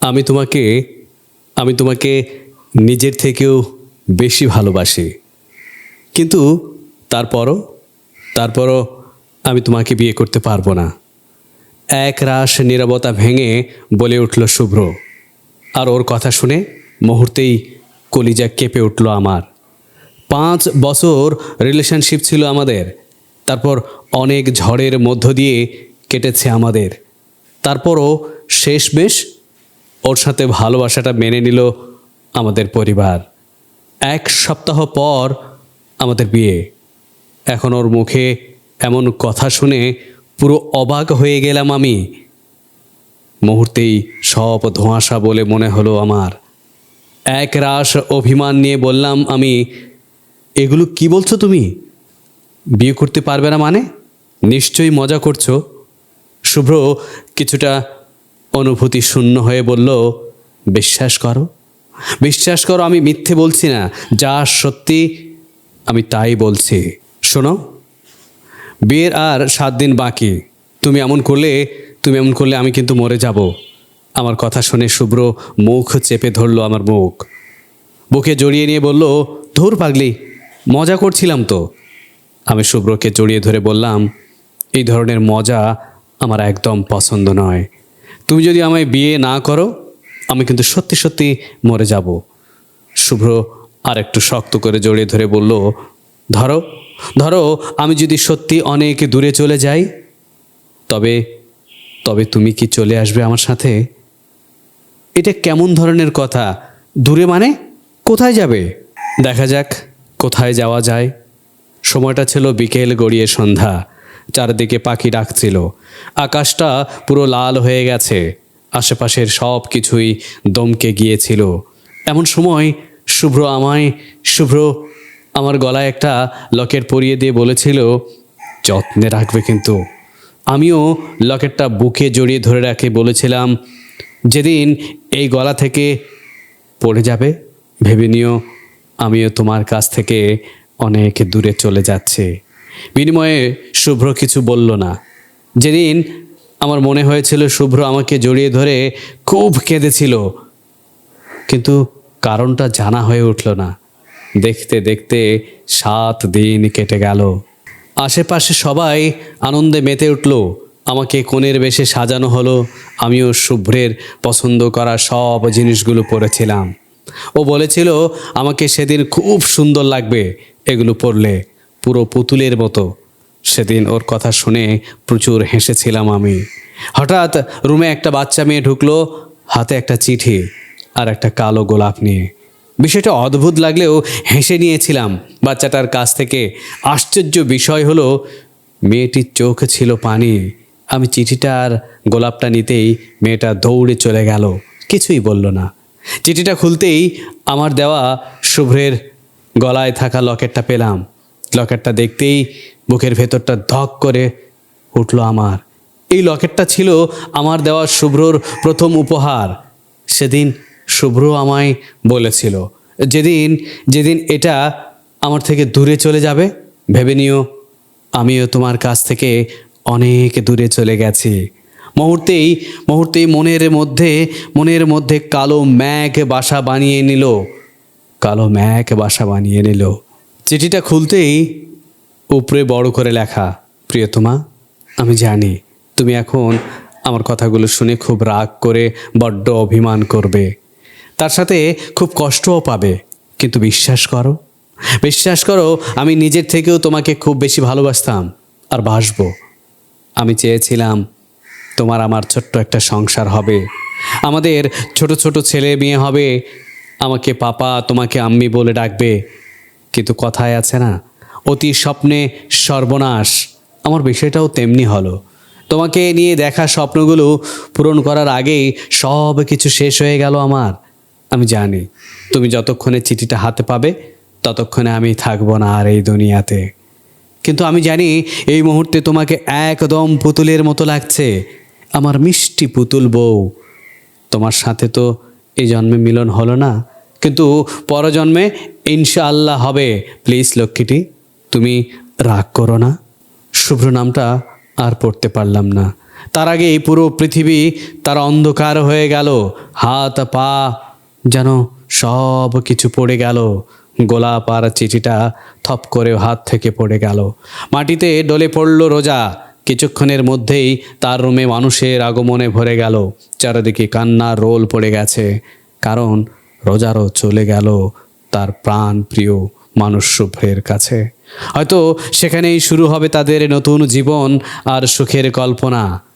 আমি তোমাকে আমি তোমাকে নিজের থেকেও বেশি ভালোবাসি। কিন্তু তারপরও তারপরও আমি তোমাকে বিয়ে করতে পারব না। এক রাস নীরবতা ভেঙে বলে উঠল শুভ্র। আর ওর কথা শুনে মুহূর্তেই কলিজা কেঁপে উঠল আমার। পাঁচ বছর রিলেশনশিপ ছিল আমাদের। তারপর অনেক ঝড়ের মধ্য দিয়ে কেটেছে আমাদের। তারপরও শেষ বেশ ওর সাথে ভালোবাসাটা মেনে নিল আমাদের পরিবার। এক সপ্তাহ পর আমাদের বিয়ে। এখন ওর মুখে এমন কথা শুনে পুরো অবাক হয়ে গেলাম আমি। মুহূর্তেই সব ধোঁয়াশা বলে মনে হলো আমার। এক রাস অভিমান নিয়ে বললাম আমি, এগুলো কি বলছো তুমি? বিয়ে করতে পারবে না মানে? নিশ্চয়ই মজা করছ। শুভ্র, কিছুটা অনুভূতি শূন্য হয়ে বলল, বিশ্বাস করো। বিশ্বাস করো, আমি মিথ্যে বলছি না। যা সত্যি, আমি তাই বলছি। শোনো, বিয়ের আর সাত দিন বাকি। তুমি এমন করলে, তুমি এমন করলে আমি কিন্তু মরে যাব। আমার কথা শুনে শুভ্র মুখ চেপে ধরলো আমার মুখ। বুকে জড়িয়ে নিয়ে বলল, ধুর পাগলি, মজা করছিলাম তো। আমি শুভ্রকে জড়িয়ে ধরে বললাম, এই ধরনের মজা আমার একদম পছন্দ নয়। তুমি যদি আমায় বিয়ে না করো, আমি কিন্তু সত্যি সত্যি মরে যাব। শুভ্র আর একটু শক্ত করে জড়িয়ে ধরে বলল, ধরো ধরো, আমি যদি সত্যি অনেক দূরে চলে যাই, তবে তবে তুমি কি চলে আসবে আমার সাথে? এটা কেমন ধরনের কথা? দূরে মানে কোথায় যাবে? দেখা যাক কোথায় যাওয়া যায়। সময়টা ছিল বিকেল গড়িয়ে সন্ধ্যা। চারদিকে পাখি ডাকছিল। আকাশটা পুরো লাল হয়ে গেছে। আশেপাশের সব কিছুই দমকে গিয়েছিল। এমন সময়, শুভ্র আমায়, শুভ্র, আমার গলায় একটা লকেট পরিয়ে দিয়ে বলেছিল, যত্নে রাখবে কিন্তু। আমিও লকেটটা বুকে জড়িয়ে ধরে রাখে বলেছিলাম, যেদিন এই গলা থেকে পড়ে যাবে, ভেবে নিও, আমিও তোমার কাছ থেকে অনেক দূরে চলে যাচ্ছে। বিনিময়ে শুভ্র কিছু বলল না। যেদিন আমার মনে হয়েছিল শুভ্র আমাকে জড়িয়ে ধরে খুব কেঁদেছিল, কিন্তু কারণটা জানা হয়ে উঠল না। দেখতে দেখতে সাত দিন কেটে গেল। আশেপাশে সবাই আনন্দে মেতে উঠল, আমাকে কোণের বেশে সাজানো হলো, আমিও শুভ্রের পছন্দ করা সব জিনিসগুলো পরেছিলাম। ও বলেছিল, আমাকে সেদিন খুব সুন্দর লাগবে এগুলো পরলে, পুরো পুতুলের মতো। সেদিন ওর কথা শুনে প্রচুর হেসেছিলাম আমি। হঠাৎ রুমে একটা বাচ্চা মেয়ে ঢুকলো, হাতে একটা চিঠি আর একটা কালো গোলাপ নিয়ে। বিষয়টা অদ্ভুত লাগলেও হেসে নিয়েছিলাম। বাচ্চাটার কাছ থেকে আশ্চর্য বিষয় হলো, মেয়েটির চোখ ছিল পানি। আমি চিঠিটা আর গোলাপটা নিতেই মেয়েটা দৌড়ে চলে গেল, কিছুই বলল না। চিঠিটা খুলতেই আমার দেওয়া শুভ্রের গলায় থাকা লকেটটা পেলাম। লকেটটা দেখতেই বুকের ভেতরটা ধক করে উঠল আমার। এই লকেটটা ছিল আমার দেওয়া শুভ্রর প্রথম উপহার। সেদিন শুভ্র আমায় বলেছিল, যেদিন যেদিন এটা আমার থেকে দূরে চলে যাবে, ভেবে নিও, আমিও তোমার কাছ থেকে অনেক দূরে চলে গেছি। মুহূর্তেই মুহূর্তেই মনের মধ্যে মনের মধ্যে কালো ম্যাঘ বাসা বানিয়ে নিল, কালো ম্যাঘ বাসা বানিয়ে নিল। চিঠিটা খুলতেই উপরে বড় করে লেখা, প্রিয়তমা, আমি জানি তুমি এখন আমার কথাগুলো শুনে খুব রাগ করে বড্ড অভিমান করবে। তার সাথে খুব কষ্টও পাবে। কিন্তু বিশ্বাস করো বিশ্বাস করো, আমি নিজের থেকেও তোমাকে খুব বেশি ভালোবাসতাম আর বাসবো। আমি চেয়েছিলাম তোমার আমার ছোট্ট একটা সংসার হবে। আমাদের ছোট ছোট ছেলে মেয়ে হবে। আমাকে পাপা তোমাকে আম্মি বলে ডাকবে। কিন্তু কথায় আছে না অতি স্বপ্নে সর্বনাশ। আমার বিষয়টাও তেমনি হলো। তোমাকে নিয়ে দেখা স্বপ্নগুলো পূরণ করার আগেই সব কিছু শেষ হয়ে গেল আমার। আমি জানি, তুমি যতক্ষণে চিঠিটা হাতে পাবে, ততক্ষণে আমি থাকব না আর এই দুনিয়াতে। কিন্তু আমি জানি এই মুহূর্তে তোমাকে একদম পুতুলের মতো লাগছে। আমার মিষ্টি পুতুল বউ। তোমার সাথে তো এই জন্মে মিলন হলো না। কিন্তু পরজন্মে ইনশাআল্লাহ হবে। প্লিজ লক্ষ্মীটি। তুমি রাগ করো না। শুভ্র নামটা আর পড়তে পারলাম না। তার আগেই পুরো পৃথিবী তার অন্ধকার হয়ে গেল। হাত, পা যেন সব কিছু পড়ে গেল। গোলাপ আর চিঠিটা থপ করে হাত থেকে পড়ে গেল। মাটিতে ডলে পড়ল রোজা। কিছুক্ষণের মধ্যেই তার রুমে মানুষের আগমনে ভরে গেল। চারিদিকে কান্নার রোল পড়ে গেছে। কারণ রোজারও চলে গেল তার প্রাণ প্রিয় মানুষ শুভ্রের কাছে। হয়তো সেখানেই শুরু হবে তাদের নতুন জীবন আর সুখের কল্পনা।